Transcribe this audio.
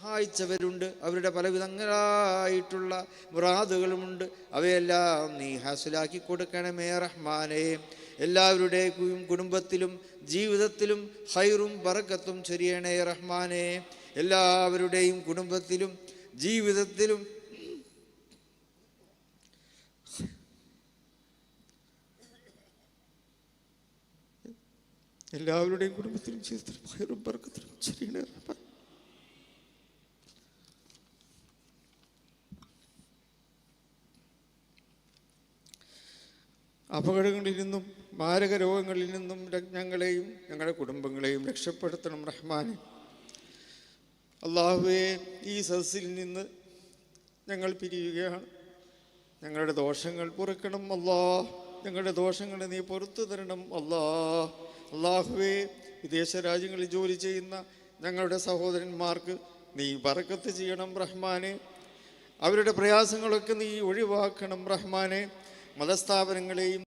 സഹായിച്ചവരുണ്ട്. അവരുടെ പലവിധങ്ങളായിട്ടുള്ള മുറാദുകളുമുണ്ട്. അവയെല്ലാം നീ ഹാസിലാക്കി കൊടുക്കണമേ റഹ്മാനെ. എല്ലാവരുടെയും കുടുംബത്തിലും ജീവിതത്തിലും ഹൈറും പറക്കത്തും ചൊരിയണേ റഹ്മാനെ. എല്ലാവരുടെയും കുടുംബത്തിലും ജീവിതത്തിലും എല്ലാവരുടെയും കുടുംബത്തിലും ജീവിതത്തിലും ഹൈറും പറക്കത്തിലും ചൊരിയണേ റഹ്മാൻ അപകടങ്ങളിൽ നിന്നും മാരക രോഗങ്ങളിൽ നിന്നും ഞങ്ങളെയും ഞങ്ങളുടെ കുടുംബങ്ങളെയും രക്ഷപ്പെടുത്തണം റഹ്മാനെ. അള്ളാഹുവെ ഈ സദസ്സിൽ നിന്ന് ഞങ്ങൾ പിരിയുകയാണ്. ഞങ്ങളുടെ ദോഷങ്ങൾ പൊറുക്കണം അല്ലാ. ഞങ്ങളുടെ ദോഷങ്ങളെ നീ പുറത്തു തരണം അല്ലാ. അള്ളാഹുവെ വിദേശ രാജ്യങ്ങളിൽ ജോലി ചെയ്യുന്ന ഞങ്ങളുടെ സഹോദരന്മാർക്ക് നീ വറക്കത്ത് ചെയ്യണം റഹ്മാനെ. അവരുടെ പ്രയാസങ്ങളൊക്കെ നീ ഒഴിവാക്കണം റഹ്മാനെ. മതസ്ഥാപനങ്ങളെയും